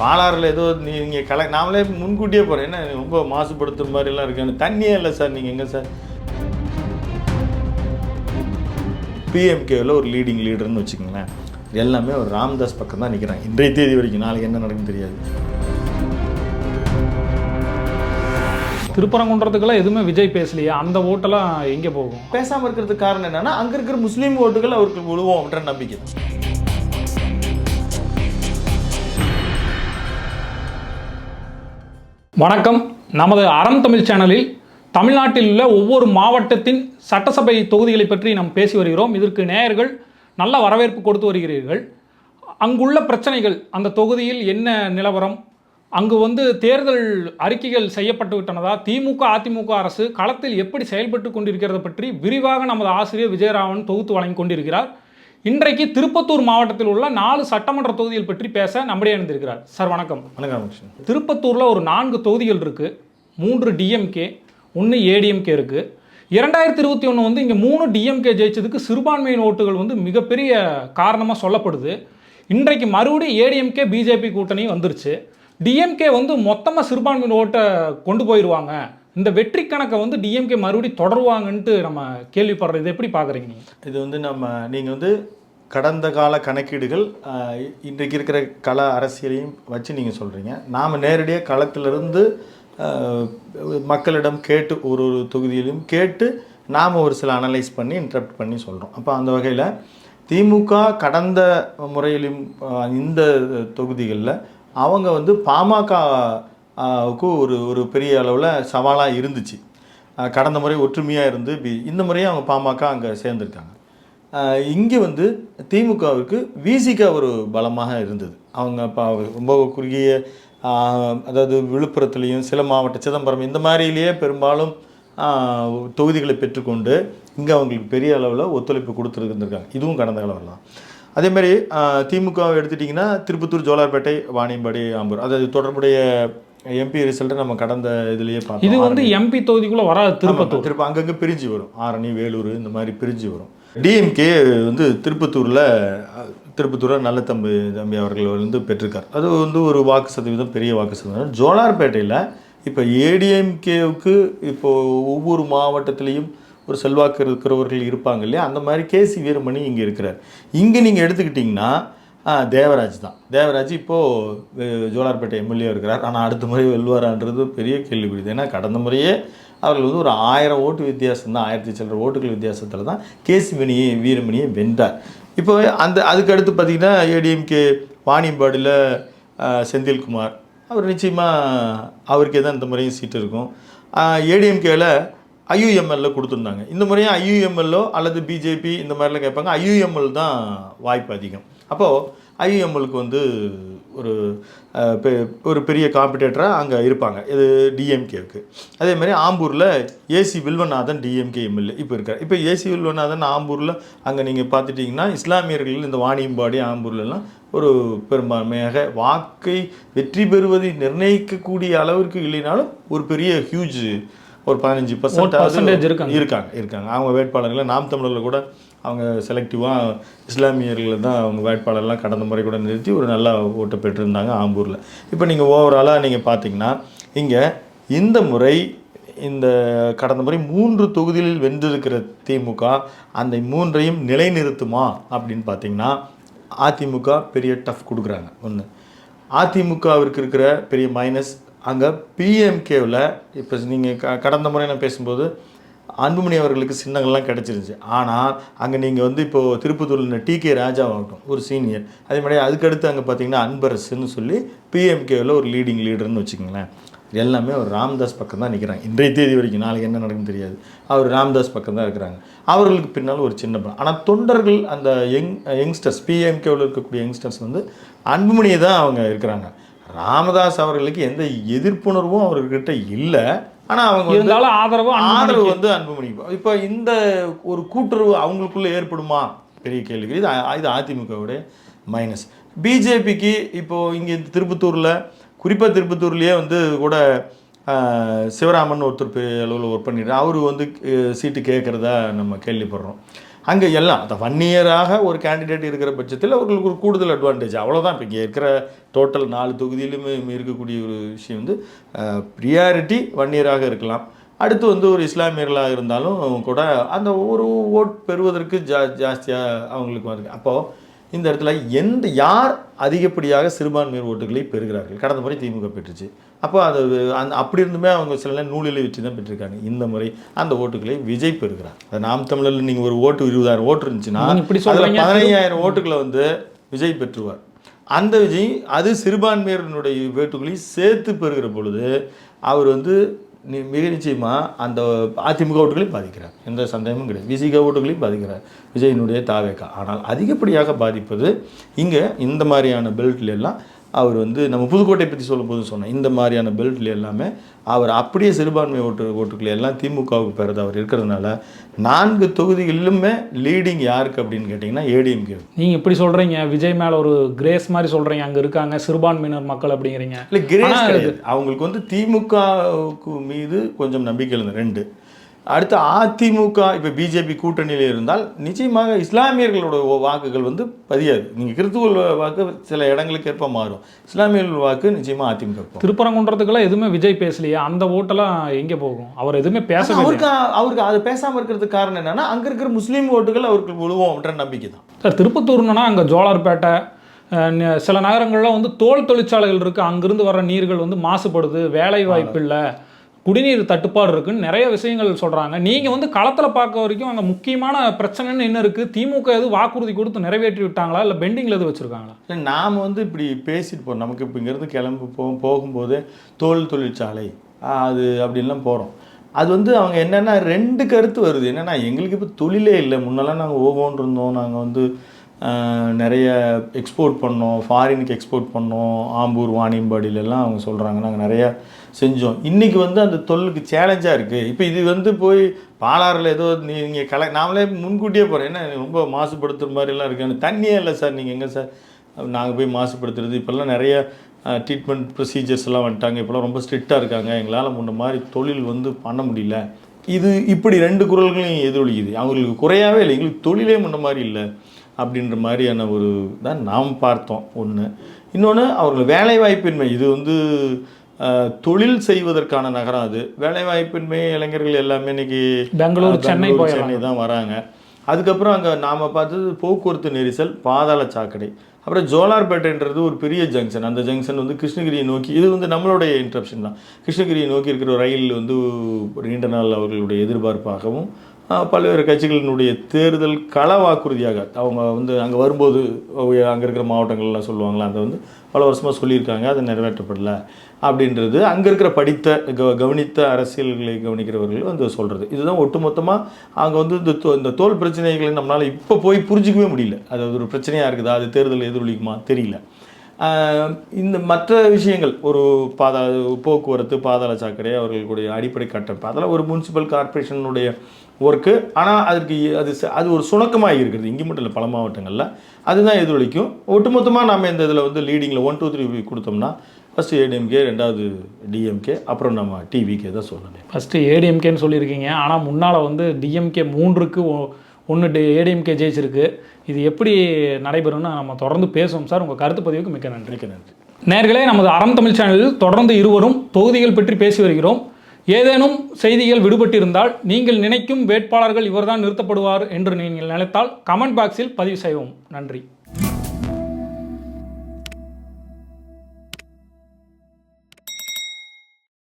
பாலாறில் ஏதோ நீங்கள் கல நாமளே முன்கூட்டியே போகிறேன் என்ன ரொம்ப மாசுபடுத்துகிற மாதிரிலாம் இருக்கு. தண்ணியே இல்லை சார் நீங்கள் எங்கே சார்? பிஎம்கேவில் ஒரு லீடிங் லீடர்னு வச்சுக்கோங்களேன். எல்லாமே ஒரு ராம்தாஸ் பக்கம் தான் நிற்கிறாங்க இன்றைய தேதி வரைக்கும் நாளைக்கு என்ன நடக்குன்னு தெரியாது. திருப்பரங்குன்றதுக்கெல்லாம் எதுவுமே விஜய் பேசலையா. அந்த ஓட்டெல்லாம் எங்கே போகும்? பேசாமல் இருக்கிறதுக்கு காரணம் என்னன்னா அங்கே இருக்கிற முஸ்லீம் ஓட்டுகள் அவருக்கு விழுவோம் அப்படின்ற நம்பிக்கை. வணக்கம். நமது அறம் தமிழ் சேனலில் தமிழ்நாட்டில் உள்ள ஒவ்வொரு மாவட்டத்தின் சட்டசபை தொகுதிகளை பற்றி நாம் பேசி வருகிறோம். இதற்கு நேயர்கள் நல்ல வரவேற்பு கொடுத்து வருகிறீர்கள். அங்குள்ள பிரச்சனைகள் அந்த தொகுதியில் என்ன நிலவரம் அங்கு வந்து தேர்தல் அறிக்கைகள் செய்யப்பட்டு விட்டனதா திமுக அதிமுக அரசு களத்தில் எப்படி செயல்பட்டு கொண்டிருக்கிறத பற்றி விரிவாக நமது ஆசிரியர் விஜயராமன் தொகுத்து வழங்கி கொண்டிருக்கிறார். இன்றைக்கு திருப்பத்தூர் மாவட்டத்தில் உள்ள நாலு சட்டமன்ற தொகுதிகள் பற்றி பேச நம்முடைய இணைந்திருக்கிறார். சார் வணக்கம். வணக்கம் திருப்பத்தூரில் ஒரு நான்கு தொகுதிகள் இருக்குது மூன்று டிஎம்கே ஒன்று ஏடிஎம்கே இருக்குது இரண்டாயிரத்தி இருபத்தி ஒன்று வந்து இங்கே மூணு டிஎம்கே ஜெயிச்சதுக்கு சிறுபான்மையின் ஓட்டுகள் வந்து மிகப்பெரிய காரணமாக சொல்லப்படுது. இன்றைக்கு மறுபடியும் ஏடிஎம்கே பிஜேபி கூட்டணி வந்துருச்சு. டிஎம்கே வந்து மொத்தமாக சிறுபான்மையின் ஓட்டை கொண்டு போயிடுவாங்க இந்த வெற்றி கணக்கை வந்து டிஎம்கே மறுபடியும் தொடருவாங்கன்ட்டு நம்ம கேள்விப்படுறது. இது எப்படி பார்க்குறீங்க நீங்கள் இது வந்து நம்ம நீங்கள் வந்து கடந்த கால கணக்கீடுகள் இன்றைக்கு இருக்கிற கல அரசியலையும் வச்சு நீங்கள் சொல்கிறீங்க நாம் நேரடியாக களத்திலிருந்து மக்களிடம் கேட்டு ஒரு ஒரு தொகுதியிலும் கேட்டு நாம் ஒரு சில அனலைஸ் பண்ணி இன்டரப்ட் பண்ணி சொல்கிறோம் அப்போ அந்த வகையில் திமுக கடந்த முறையிலும் இந்த தொகுதிகளில் அவங்க வந்து பாமக க்கு ஒரு ஒரு பெரிய அளவில் சவாலாக இருந்துச்சு. கடந்த முறை ஒற்றுமையாக இருந்து பி- இந்த முறையும் அவங்க பாமக அங்கே சேர்ந்துருக்காங்க. இங்கே வந்து திமுகவுக்கு விசிக ஒரு பலமாக இருந்தது. அவங்க இப்போ ரொம்ப குறுகிய அதாவது விழுப்புரத்துலேயும் சில மாவட்ட சிதம்பரம் இந்த மாதிரிலேயே பெரும்பாலும் தொகுதிகளை பெற்றுக்கொண்டு இங்கே அவங்களுக்கு பெரிய அளவில் ஒத்துழைப்பு கொடுத்துருந்துருக்காங்க. இதுவும் கடந்த காலம் தான் அதே திமுகவை எடுத்துட்டிங்கன்னா திருப்பத்தூர் ஜோலார்பேட்டை வாணியம்பாடி ஆம்பூர். அதாவது தொடர்புடைய எம்பி ரிசல்ட்டை நம்ம கடந்த இதுலேயே பார்த்தோம். இது வந்து எம்பி தொகுதிக்குள்ளே வராது திருப்பத்தூர். திருப்ப அங்கங்கே பிரிஞ்சு வரும். ஆரணி வேலூர் இந்த மாதிரி பிரிஞ்சு வரும். டிஎம்கே வந்து திருப்பத்தூரில் திருப்பத்தூரில் நல்ல தம்பி தம்பி அவர்கள் வந்து பெற்றிருக்கார். அது வந்து ஒரு வாக்கு சதவீதம் பெரிய வாக்கு சதவீதம். ஜோலார்பேட்டையில் இப்போ ஏடிஎம்கேவுக்கு இப்போ ஒவ்வொரு மாவட்டத்திலையும் ஒரு செல்வாக்கு இருக்கிறவர்கள் இருப்பாங்க இல்லையா? அந்த மாதிரி கேசி வீரமணி இங்கே இருக்கிறார். இங்கே நீங்கள் எடுத்துக்கிட்டிங்கன்னா தேவராஜ் தான். தேவராஜ் இப்போது ஜோலார்பேட்டை எம்எல்ஏ இருக்கிறார். ஆனால் அடுத்த முறை வெல்வாரான்றது பெரிய கேள்விக்குறி ஏன்னா கடந்த முறையே அவர்கள் வந்து ஒரு ஆயிரம் ஓட்டு வித்தியாசம் தான். ஆயிரத்தி சில்லற ஓட்டுகள் வித்தியாசத்தில் தான் கேசிமணியை வீரமணியை வென்றார். இப்போ அந்த அதுக்கு அடுத்து பார்த்திங்கன்னா ஏடிஎம்கே வாணியம்பாடியில் செந்தில்குமார். அவர் நிச்சயமாக அவருக்கே தான் இந்த முறையும் சீட்டு இருக்கும். ஏடிஎம்கேவில் ஐயுஎம்எல்ல கொடுத்துருந்தாங்க. இந்த முறையும் ஐயுஎம்எல்லோ அல்லது பிஜேபி இந்த மாதிரிலாம் கேட்பாங்க. ஐயுஎம்எல் தான் வாய்ப்பு அதிகம். அப்போது ஐயுஎம்எல்க்கு வந்து ஒரு ஒரு பெரிய காம்படிட்டராக அங்கே இருப்பாங்க. இது டிஎம்கேவுக்கு அதே மாதிரி ஆம்பூரில் ஏசி வில்வநாதன் டிஎம்கே எம்எல்ஏ இப்போ இருக்கார். இப்போ ஏசி வில்வநாதன் ஆம்பூரில் அங்கே நீங்கள் பார்த்துட்டிங்கன்னா இஸ்லாமியர்கள் இந்த வாணியம்பாடி ஆம்பூர்லலாம் ஒரு பெரும்பான்மையாக வாக்கை வெற்றி பெறுவதை நிர்ணயிக்கக்கூடிய அளவிற்கு இல்லைனாலும் ஒரு பெரிய ஹியூஜ் ஒரு பதினஞ்சு பர்சன்ட் இருக்காங்க. இருக்காங்க இருக்காங்க. அவங்க வேட்பாளர்களை நாம் தமிழரில் கூட அவங்க செலக்டிவாக இஸ்லாமியர்களை தான் அவங்க வேட்பாளர்லாம் கடந்த முறை கூட நிறுத்தி ஒரு நல்ல ஓட்டை பெற்றிருந்தாங்க ஆம்பூரில். இப்போ நீங்கள் ஓவராலாக நீங்கள் பார்த்தீங்கன்னா இங்கே இந்த முறை இந்த கடந்த முறை மூன்று தொகுதிகளில் வென்றிருக்கிற திமுக அந்த மூன்றையும் நிலைநிறுத்துமா அப்படின்னு பார்த்தீங்கன்னா அதிமுக பெரிய டஃப் கொடுக்குறாங்க. ஒன்று அதிமுகவிற்கு இருக்கிற பெரிய மைனஸ் அங்கே பிஎம்கேவில் இப்போ நீங்கள் க கடந்த முறை நான் பேசும்போது அன்புமணி அவர்களுக்கு சின்னங்கள்லாம் கிடச்சிருந்துச்சு. ஆனால் அங்கே நீங்கள் வந்து இப்போது திருப்பத்தூரில் டி கே ராஜாவாகட்டும் ஒரு சீனியர் அதே மாதிரி அதுக்கடுத்து அங்கே பார்த்தீங்கன்னா அன்பரசுன்னு சொல்லி பிஎம்கேவில் ஒரு லீடிங் லீடர்னு வச்சுக்கோங்களேன். எல்லாமே அவர் ராம்தாஸ் பக்கம் தான் நிற்கிறாங்க இன்றைய தேதி வரைக்கும் நாளைக்கு என்ன நடக்குன்னு தெரியாது. அவர் ராம்தாஸ் பக்கம் தான் இருக்கிறாங்க. அவர்களுக்கு பின்னால் ஒரு சின்ன படம் ஆனால் தொண்டர்கள் அந்த யங் யங்ஸ்டர்ஸ் பிஎம்கேவில் இருக்கக்கூடிய யங்ஸ்டர்ஸ் வந்து அன்புமணியை தான் அவங்க இருக்கிறாங்க. ராமதாஸ் அவர்களுக்கு எந்த எதிர்ப்புணர்வும் அவர்கிட்ட இல்லை. ஆனால் அவங்க இருந்தாலும் ஆதரவு ஆதரவு வந்து அன்புமணி இப்போ இந்த ஒரு கூட்டுறவு அவங்களுக்குள்ள ஏற்படுமா? பெரிய கேள்வி. இது இது அதிமுகவுடைய மைனஸ் பிஜேபிக்கு இப்போ இங்கே திருப்பத்தூரில் குறிப்பாக திருப்பத்தூர்லேயே வந்து கூட சிவராமன் ஒருத்தர் பெரிய அளவில் ஒர்க் பண்ணிடுறாரு அவர் வந்து சீட்டு கேட்குறதா நம்ம கேள்விப்படுறோம். அங்கே எல்லாம் அந்த ஒன் இயராக ஒரு கேண்டிடேட் இருக்கிற பட்சத்தில் அவர்களுக்கு ஒரு கூடுதல் அட்வான்டேஜ் அவ்வளோதான் இப்போ இங்கே இருக்கிற டோட்டல் நாலு தொகுதியிலுமே இருக்கக்கூடிய ஒரு விஷயம் வந்து ப்ரியாரிட்டி ஒன் இயராக இருக்கலாம். அடுத்து வந்து ஒரு இஸ்லாமியர்களாக இருந்தாலும் கூட அந்த ஒரு ஓட் பெறுவதற்கு ஜா ஜாஸ்தியாக அவங்களுக்கு வருது அப்போது இந்த இடத்துல எந்த யார் அதிகப்படியாக சிறுபான்மையர் ஓட்டுகளை பெறுகிறார்கள்? கடந்த முறை திமுக பெற்றுச்சு. அப்போ அது அந்த அப்படி இருந்துமே அவங்க சில நூலில் வச்சு தான் பெற்றிருக்காங்க. இந்த முறை அந்த ஓட்டுகளை விஜய் பெறுகிறார். அது நாம் தமிழரில் நீங்கள் ஒரு ஓட்டு இருபதாயிரம் ஓட்டு இருந்துச்சுன்னா இப்படி சொல்றீங்க. பதினையாயிரம் ஓட்டுகளை வந்து விஜய் பெற்றுவார். அந்த விஜய் அது சிறுபான்மையர்களுடைய வேட்டுகளை சேர்த்து பெறுகிற பொழுது அவர் வந்து மிக நிச்சயமாக அந்த அதிமுக ஓட்டுகளையும் பாதிக்கிறார். எந்த சந்தேகமும் கிடையாது. விசிக ஓட்டுகளையும் பாதிக்கிறார். விஜயினுடைய தாவேக்கா ஆனால் அதிகப்படியாக பாதிப்பது இங்கே இந்த மாதிரியான பெல்ட்ல எல்லாம் அவர் வந்து நம்ம புதுக்கோட்டை பற்றி சொல்லும்போது சொன்னேன். இந்த மாதிரியான பெல்ட்ல எல்லாமே அவர் அப்படியே சிறுபான்மை ஓட்டு ஓட்டுக்களை எல்லாம் திமுகவுக்கு பெறது அவர் இருக்கிறதுனால நான்கு தொகுதிகளிலுமே லீடிங் யாருக்கு அப்படின்னு கேட்டிங்கன்னா ஏடிஎம்கே நீங்க இப்படி சொல்றீங்க விஜய் மேல ஒரு கிரேஸ் மாதிரி சொல்றீங்க அங்க இருக்காங்க சிறுபான்மையினர் மக்கள் அப்படிங்கிறீங்க. இல்லை கிரேஸ் அவங்களுக்கு வந்து திமுகவுக்கு மீது கொஞ்சம் நம்பிக்கை இருந்தது ரெண்டு. அடுத்து அதிமுக இப்போ பிஜேபி கூட்டணியில் இருந்தால் நிச்சயமாக இஸ்லாமியர்களோட வாக்குகள் வந்து பதியாது. நீங்கள் கிறிஸ்துவ வாக்கு சில இடங்களுக்கு ஏற்ப மாறும். இஸ்லாமியர்கள் வாக்கு நிச்சயமாக அதிமுக. திருப்பரங்குன்றதுக்கெல்லாம் எதுவுமே விஜய் பேசலையே. அந்த ஓட்டெல்லாம் எங்க போகும்? அவர் எதுவுமே இல்லையே. அவருக்கு அவருக்கு அதை பேசாமல் இருக்கிறதுக்கு காரணம் என்னன்னா அங்கே இருக்கிற முஸ்லீம் ஓட்டுகள் அவருக்கு விழுவோம் அப்படின்ற நம்பிக்கை தான். சார் திருப்பத்தூர்னா அங்கே ஜோலார்பேட்டை சில நகரங்களில் வந்து தோல் தொழிற்சாலைகள் இருக்குது அங்கிருந்து வர நீர்கள் வந்து மாசுபடுது வேலை வாய்ப்பு இல்லை. குடிநீர் தட்டுப்பாடு இருக்குன்னு நிறைய விஷயங்கள் சொல்கிறாங்க நீங்கள் வந்து களத்தில் பார்க்க வரைக்கும் அங்கே முக்கியமான பிரச்சனைன்னு என்ன இருக்குது திமுக எது வாக்குறுதி கொடுத்து நிறைவேற்றி விட்டாங்களா? இல்லை பெண்டிங்கில் எது வச்சுருக்காங்களா? இல்லை நாம் வந்து இப்படி பேசிட்டு போகிறோம் நமக்கு இப்போ இங்கேருந்து கிளம்பு போ போகும்போது தோல் தொழிற்சாலை அது அப்படின்லாம் போகிறோம் அது வந்து அவங்க என்னென்னா ரெண்டு கருத்து வருது. என்னென்னா எங்களுக்கு இப்போ தொழிலே இல்லை. முன்னெல்லாம் நாங்கள் ஓகோன்னு இருந்தோம். நாங்கள் வந்து நிறைய எக்ஸ்போர்ட் பண்ணோம். ஃபாரினுக்கு எக்ஸ்போர்ட் பண்ணோம். ஆம்பூர் வாணியம்பாடியிலலாம் அவங்க சொல்கிறாங்க நாங்கள் நிறையா செஞ்சோம். இன்றைக்கி வந்து அந்த தொழிலுக்கு சேலஞ்சாக இருக்குது இப்போ இது வந்து போய் பாலாறில் ஏதோ நீங்கள் கல நாமளே முன்கூட்டியே போகிறோம் என்ன ரொம்ப மாசுபடுத்துகிற மாதிரிலாம் இருக்குது தண்ணியே இல்லை சார். நீங்கள் எங்கே சார்? நாங்கள் போய் மாசுபடுத்துறது. இப்போல்லாம் நிறைய ட்ரீட்மெண்ட் ப்ரொசீஜர்ஸ் எல்லாம் வந்துட்டாங்க. இப்போலாம் ரொம்ப ஸ்ட்ரிக்டாக இருக்காங்க. எங்களால் முன்ன மாதிரி தொழில் வந்து பண்ண முடியல. இது இப்படி ரெண்டு குரல்களையும் எதிரொலிக்குது. அவங்களுக்கு குறையாவே இல்லை. எங்களுக்கு தொழிலே முன்ன மாதிரி இல்லை. அப்படின்ற மாதிரியான ஒரு தான் நாம் பார்த்தோம். ஒன்று இன்னொன்று அவர்கள் வேலைவாய்ப்பின்மை. இது வந்து தொழில் செய்வதற்கான நகரம் அது. வேலைவாய்ப்பின்மை இளைஞர்கள் எல்லாமே இன்னைக்கு பெங்களூர், சென்னை போயிடலாம். சென்னை தான் வராங்க. அதுக்கப்புறம் அங்கே நாம் பார்த்தது போக்குவரத்து நெரிசல் பாதாள சாக்கடை. அப்புறம் ஜோலார்பேட்டைன்றது ஒரு பெரிய ஜங்ஷன் அந்த ஜங்ஷன் வந்து கிருஷ்ணகிரியை நோக்கி இது வந்து நம்மளுடைய இன்ட்ரப்ஷன் தான். கிருஷ்ணகிரியை நோக்கி இருக்கிற ரயில் வந்து நீண்ட நாள் அவர்களுடைய எதிர்பார்ப்பாகவும் பல்வேறு கட்சிகளினுடைய தேர்தல் கள வாக்குறுதியாக அவங்க வந்து அங்கே வரும்போது அங்கே இருக்கிற மாவட்டங்கள்லாம் சொல்லுவாங்களா அதை வந்து பல வருஷமாக சொல்லியிருக்காங்க அது நிறைவேற்றப்படல அப்படின்றது அங்கே இருக்கிற படித்த க- கவனித்த அரசியல்களை கவனிக்கிறவர்கள் வந்து சொல்கிறது இதுதான் ஒட்டுமொத்தமாக அங்கே வந்து இந்த தோ- இந்த தோல் பிரச்சனைகளை நம்மளால் இப்போ போய் புரிஞ்சிக்கவே முடியல. அது ஒரு பிரச்சனையாக இருக்குதா அது தேர்தல் எதிரொலிக்குமா தெரியல. இந்த மற்ற விஷயங்கள் ஒரு பாதா போக்குவரத்து பாதாள சாக்கடை அவர்களுடைய அடிப்படை கட்டமைப்பு அதெல்லாம் ஒரு முனிசிபல் கார்ப்பரேஷனுடைய ஒர்க்கு ஆனால் அதற்கு அது அது ஒரு சுணக்கமாக இருக்கிறது. இங்கே மட்டும் இல்லை பல மாவட்டங்களில். அதுதான் எதிரொலிக்கும். ஒட்டுமொத்தமாக நம்ம இந்த இதில் வந்து லீடிங்கில் ஒன் டூ த்ரீ கொடுத்தோம்னா ஃபஸ்ட்டு ஏடிஎம்கே ரெண்டாவது டிஎம்கே அப்புறம் நம்ம டிவிக்கே தான் சொல்லணும். ஃபஸ்ட்டு ஏடிஎம்கேன்னு சொல்லியிருக்கீங்க. ஆனால் முன்னால் வந்து டிஎம்கே மூன்றுக்கு ஒன்று ஏடிஎம்கே ஜெயிச்சிருக்கு. இது எப்படி நடைபெறும்னு நம்ம தொடர்ந்து பேசுவோம் சார். உங்கள் கருத்து பதிவுக்கு மிக்க நன்றி. மிக்க நன்றி. நேர்களே நமது அறம் தமிழ் சேனலில் தொடர்ந்து இருவரும் தொகுதிகள் பற்றி பேசி வருகிறோம். ஏதேனும் செய்திகள் விடுபட்டிருந்தால் நீங்கள் நினைக்கும் வேட்பாளர்கள் இவர்தான் நிறுத்தப்படுவார் என்று நீங்கள் நினைத்தால் கமெண்ட் பாக்ஸில் பதிவு செய்வோம் நன்றி.